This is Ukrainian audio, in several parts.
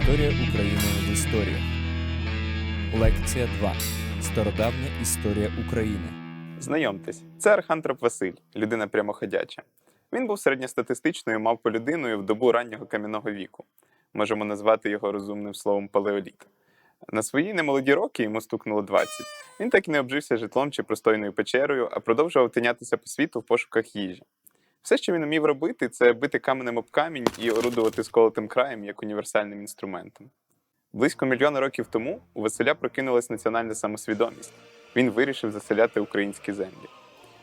Історія України в історіях. Лекція 2. Стародавня історія України. Знайомтесь, це Архантроп Василь, людина прямоходяча. Він був середньостатистичною мавполюдиною в добу раннього кам'яного віку. Можемо назвати його розумним словом палеоліт. На свої немолоді роки йому стукнуло 20. Він так і не обжився житлом чи простойною печерою, а продовжував тинятися по світу в пошуках їжі. Все, що він умів робити, це бити каменем об камінь і орудувати сколотим краєм як універсальним інструментом. Близько мільйона років тому у Василя прокинулась національна самосвідомість. Він вирішив заселяти українські землі.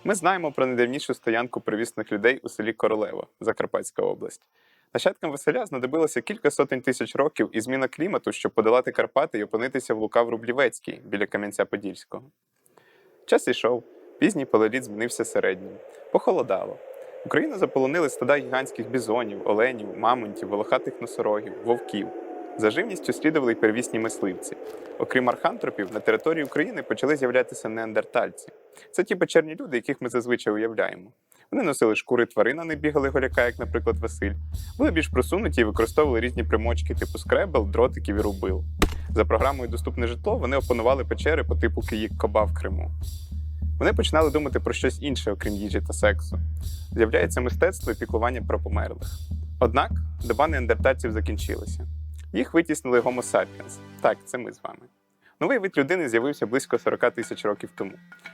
Ми знаємо про найдавнішу стоянку привісних людей у селі Королево, Закарпатська область. Нащадкам Василя знадобилося кілька сотень тисяч років і зміна клімату, щоб подолати Карпати і опинитися в Лукав Рублівецький біля Кам'янця-Подільського. Час ішов, пізній палеоліт змінився середнім. Похолодало. Україну заполонили стада гігантських бізонів, оленів, мамонтів, волохатих носорогів, вовків. За живністю слідували й первісні мисливці. Окрім архантропів, на території України почали з'являтися неандертальці. Це ті печерні люди, яких ми зазвичай уявляємо. Вони носили шкури тварин, а не бігали голяка, як, наприклад, Василь. Були більш просунуті і використовували різні примочки типу скребел, дротиків і рубил. За програмою Доступне житло вони опанували печери по типу Киїк Коба в Криму. Вони починали думати про щось інше, окрім їжі та сексу. З'являється мистецтво і піклування про померлих. Однак доба неандертальців закінчилася. Їх витіснили Homo sapiens. Так, це ми з вами. Новий вид людини з'явився близько 40 тисяч років тому.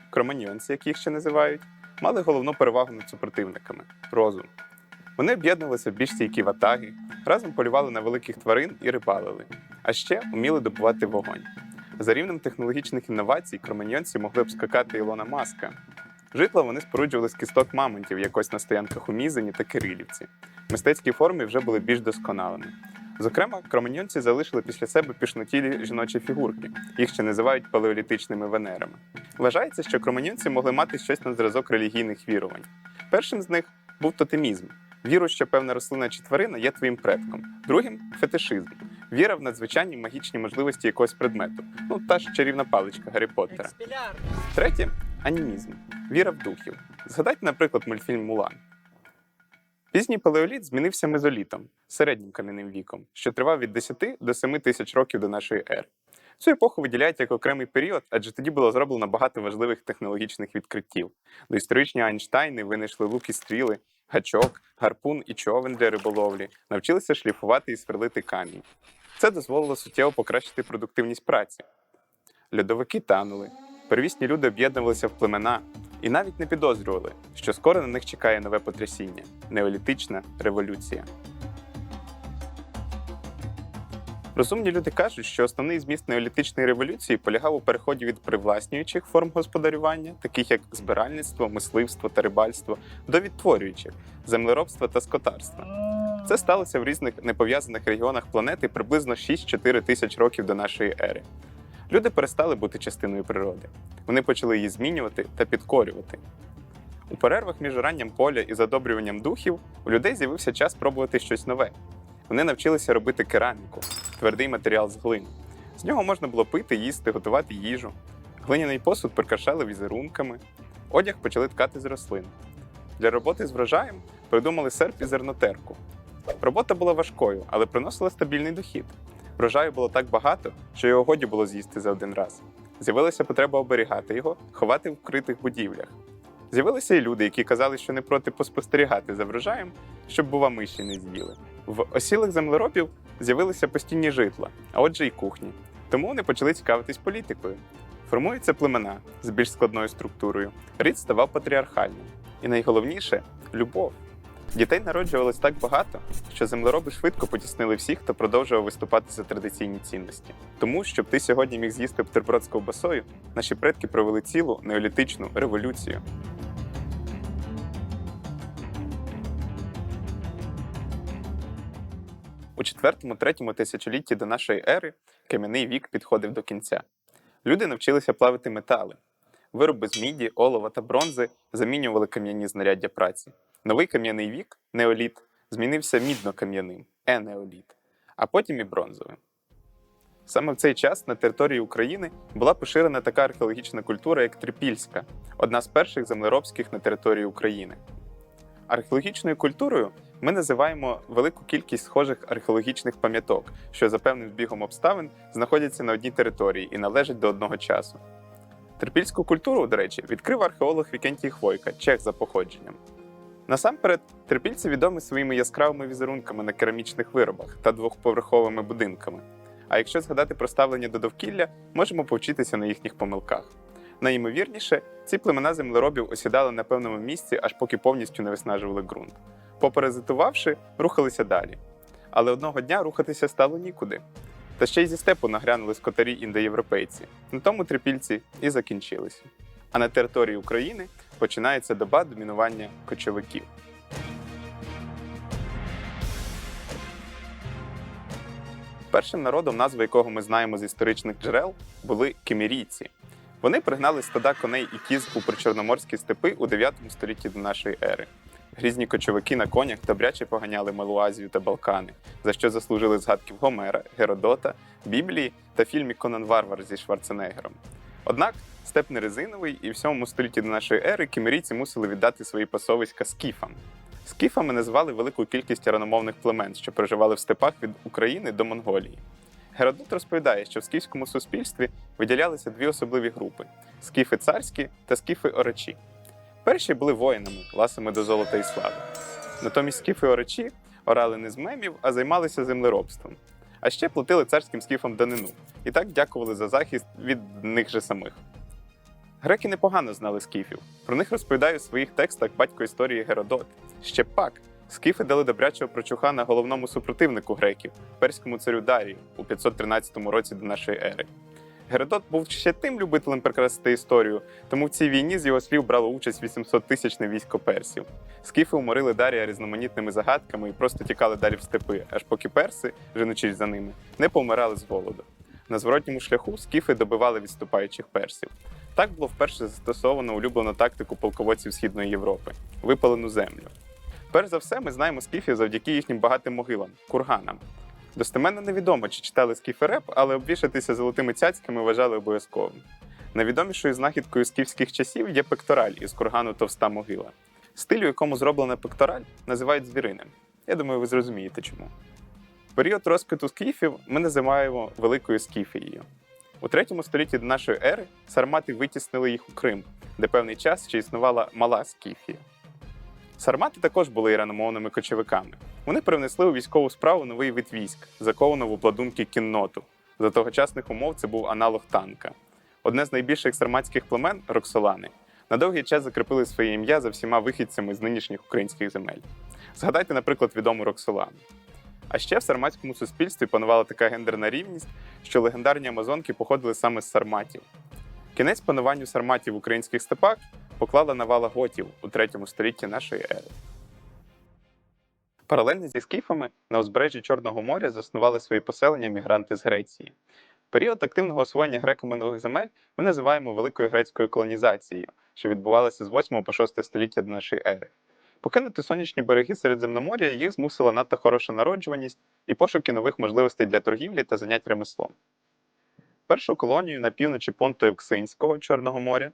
Кроманьйонці, як їх ще називають, мали головну перевагу над супротивниками розум. Вони об'єднувалися в більш стійкі ватаги, разом полювали на великих тварин і рибалили, а ще вміли добувати вогонь. За рівнем технологічних інновацій кроманьйонці могли б скакати Ілона Маска. Житла вони споруджували з кісток мамонтів, якось на стоянках у Мізані та Кирилівці. Мистецькі форми вже були більш досконалими. Зокрема, кроманьонці залишили після себе пішнотілі жіночі фігурки, їх ще називають палеолітичними венерами. Вважається, що кроманьонці могли мати щось на зразок релігійних вірувань. Першим з них був тотемізм віру, що певна рослина чи тварина є твоїм предком. Другим фетишизм віра в надзвичайні магічні можливості якогось предмету. Ну та ж чарівна паличка Гаррі Поттера. Третє анімізм віра в духів. Згадайте, наприклад, мультфільм Мулан. Пізній палеоліт змінився мезолітом, середнім кам'яним віком, що тривав від 10 до 7 тисяч років до нашої ери. Цю епоху виділяють як окремий період, адже тоді було зроблено багато важливих технологічних відкриттів. Доісторичні Айнштайни винайшли лук і стріли, гачок, гарпун і човен для риболовлі, навчилися шліфувати і сверлити камінь. Це дозволило суттєво покращити продуктивність праці. Льодовики танули, первісні люди об'єднувалися в племена і навіть не підозрювали, що скоро на них чекає нове потрясіння неолітична революція. Розумні люди кажуть, що основний зміст неолітичної революції полягав у переході від привласнюючих форм господарювання, таких як збиральництво, мисливство та рибальство, до відтворюючих землеробства та скотарства. Це сталося в різних непов'язаних регіонах планети приблизно 6-4 тисяч років до нашої ери. Люди перестали бути частиною природи. Вони почали її змінювати та підкорювати. У перервах між ранням поля і задобрюванням духів у людей з'явився час пробувати щось нове. Вони навчилися робити кераміку, твердий матеріал з глини. З нього можна було пити, їсти, готувати їжу. Глиняний посуд прикрашали візерунками, одяг почали ткати з рослин. Для роботи з врожаєм придумали серп і зернотерку. Робота була важкою, але приносила стабільний дохід. Врожаю було так багато, що його годі було з'їсти за один раз. З'явилася потреба оберігати його, ховати в вкритих будівлях. З'явилися і люди, які казали, що не проти поспостерігати за врожаєм, щоб, бува, миші не з'їли. В осілих землеробів з'явилися постійні житла, а отже, і кухні. Тому вони почали цікавитись політикою. Формуються племена з більш складною структурою. Рід ставав патріархальним. І найголовніше любов. Дітей народжувалось так багато, що землероби швидко потіснили всіх, хто продовжував виступати за традиційні цінності. Тому, щоб ти сьогодні міг з'їсти бутерброд з ковбасою, наші предки провели цілу неолітичну революцію. У 4-3 тисячолітті до нашої ери кам'яний вік підходив до кінця. Люди навчилися плавити метали. Вироби з міді, олова та бронзи замінювали кам'яні знаряддя праці. Новий кам'яний вік, неоліт, змінився мідно-кам'яним, енеоліт, а потім і бронзовим. Саме в цей час на території України була поширена така археологічна культура, як Трипільська, одна з перших землеробських на території України. Археологічною культурою ми називаємо велику кількість схожих археологічних пам'яток, що за певним збігом обставин знаходяться на одній території і належать до одного часу. Трипільську культуру, до речі, відкрив археолог Вікентій Хвойка, чех за походженням. Насамперед, трипільці відомі своїми яскравими візерунками на керамічних виробах та двохповерховими будинками. А якщо згадати про ставлення до довкілля, можемо повчитися на їхніх помилках. Найімовірніше, ці племена землеробів осідали на певному місці, аж поки повністю не виснажували ґрунт. Попаразитувавши, рухалися далі. Але одного дня рухатися стало нікуди. Та ще й зі степу нагрянули скотарі індоєвропейці. На тому трипільці і закінчилися. А на території України починається доба домінування кочовиків. Першим народом, назву якого ми знаємо з історичних джерел, були кемірійці. Вони пригнали стада коней і кіз у причорноморські степи у 9 столітті до нашої ери. Грізні кочовики на конях добряче поганяли Малу Азію та Балкани, за що заслужили згадків Гомера, Геродота, Біблії та фільмі Конан Варвар зі Шварценеггером. Однак степ не резиновий, і в 7 столітті до нашої ери кімерійці мусили віддати свої пасовиська скіфам. Скіфами називали велику кількість раномовних племен, що проживали в степах від України до Монголії. Геродот розповідає, що в скіфському суспільстві виділялися дві особливі групи: скіфи царські та скіфи орачі. Перші були воїнами, ласами до золота і слави. Натомість скіфи орачі орали не з мемів, а займалися землеробством. А ще платили царським скіфам данину і так дякували за захист від них же самих. Греки непогано знали скіфів. Про них розповідає у своїх текстах батько історії Геродот. Ще пак, скіфи дали добрячого прочухана головному супротивнику греків, перському царю Дарію у 513 році до нашої ери. Геродот був ще тим любителем прикрасити історію, тому в цій війні з його слів брало участь 800 тисячне військо персів. Скіфи уморили Дарія різноманітними загадками і просто тікали далі в степи, аж поки перси, женучись за ними, не помирали з голоду. На зворотньому шляху скіфи добивали відступаючих персів. Так було вперше застосовано улюблену тактику полководців Східної Європи випалену землю. Перш за все, ми знаємо скіфів завдяки їхнім багатим могилам курганам. Достеменно невідомо, чи читали скіфи реп, але обвішатися золотими цяцьками вважали обов'язковим. Найвідомішою знахідкою скіфських часів є пектораль із кургану Товста могила. Стиль, у якому зроблена пектораль, називають звіриним. Я думаю, ви зрозумієте чому. Період розквіту скіфів ми називаємо Великою Скіфією. У третьому столітті до нашої ери сармати витіснили їх у Крим, де певний час ще існувала мала Скіфія. Сармати також були іраномовними кочовиками. Вони привнесли у військову справу новий вид військ, заковану в обладунки кінноту. За тогочасних умов це був аналог танка. Одне з найбільших сарматських племен роксолани на довгий час закріпили своє ім'я за всіма вихідцями з нинішніх українських земель. Згадайте, наприклад, відому Роксолану. А ще в сарматському суспільстві панувала така гендерна рівність, що легендарні амазонки походили саме з сарматів. Кінець пануванню сарматів в українських степах поклала навала готів у третьому столітті нашої ери. Паралельно зі скіфами на узбережжі Чорного моря заснували свої поселення мігранти з Греції. Період активного освоєння греками нових земель ми називаємо великою грецькою колонізацією, що відбувалася з 8 по 6 століття до нашої ери. Покинути сонячні береги Середземномор'я їх змусила надто хороша народжуваність і пошуки нових можливостей для торгівлі та занять ремеслом. Першу колонію на півночі понту Евксинського Чорного моря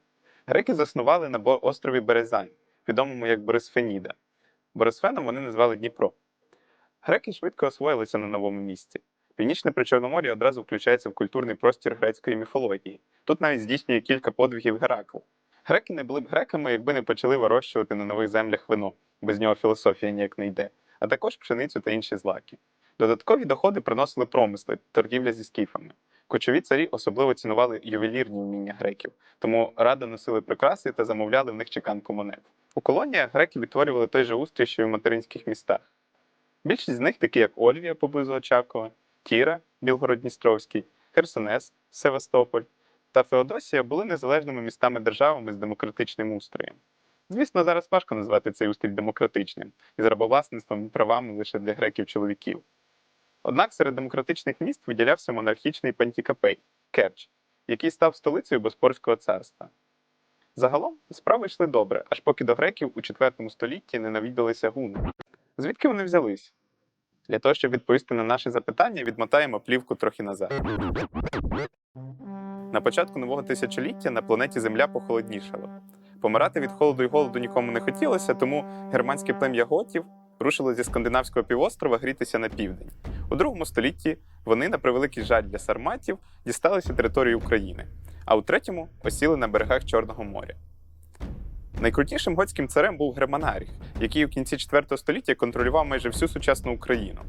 греки заснували на острові Березань, відомому як Борисфеніда. Борисфеном вони назвали Дніпро. Греки швидко освоїлися на новому місці. Північне Причорномор'я одразу включається в культурний простір грецької міфології. Тут навіть здійснює кілька подвигів Геракл. Греки не були б греками, якби не почали вирощувати на нових землях вино. Без нього філософія ніяк не йде, а також пшеницю та інші злаки. Додаткові доходи приносили промисли, торгівля зі скіфами. Кочові царі особливо цінували ювелірні вміння греків, тому радо носили прикраси та замовляли в них чеканку монет. У колоніях греки відтворювали той же устрій, що й в материнських містах. Більшість з них, такі як Ольвія поблизу Очакова, Тіра, Білгород-Дністровський, Херсонес, Севастополь та Феодосія були незалежними містами-державами з демократичним устроєм. Звісно, зараз важко назвати цей устрій демократичним із рабовласництвом і правами лише для греків-чоловіків. Однак серед демократичних міст виділявся монархічний Пантікапей Керч, який став столицею Боспорського царства. Загалом справи йшли добре, аж поки до греків у IV столітті не навідалися гуни. Звідки вони взялись? Для того, щоб відповісти на наше запитання, відмотаємо плівку трохи назад. На початку нового тисячоліття на планеті Земля похолоднішало. Помирати від холоду і голоду нікому не хотілося, тому германське плем'я готів рушили зі скандинавського півострова грітися на південь. У другому столітті вони, на превеликий жаль для сарматів, дісталися території України, а у третьому осіли на берегах Чорного моря. Найкрутішим готським царем був Германаріх, який у кінці IV століття контролював майже всю сучасну Україну.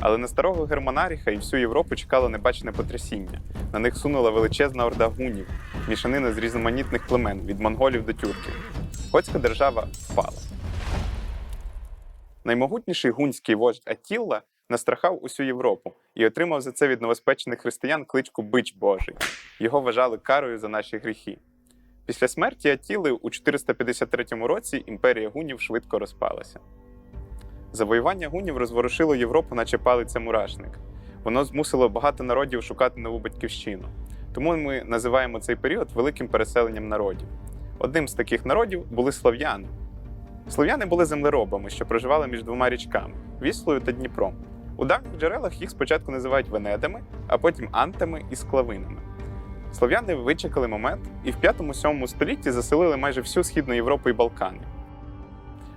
Але на старого Германаріха і всю Європу чекало небачене потрясіння. На них сунула величезна орда гунів, мішанина з різноманітних племен від монголів до тюрків. Готська держава впала. Наймогутніший гунський вождь Аттілла настрахав усю Європу і отримав за це від новоспечених християн кличку Бич Божий. Його вважали карою за наші гріхи. Після смерті Аттіли у 453 році імперія гунів швидко розпалася. Завоювання гунів розворушило Європу, наче палиця мурашник. Воно змусило багато народів шукати нову батьківщину. Тому ми називаємо цей період великим переселенням народів. Одним з таких народів були слов'яни. Слов'яни були землеробами, що проживали між двома річками Віслою та Дніпром. У давніх джерелах їх спочатку називають венедами, а потім антами і склавинами. Слов'яни вичекали момент і в 5-7 столітті заселили майже всю Східну Європу і Балкани.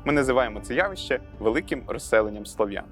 Ми називаємо це явище великим розселенням слов'ян.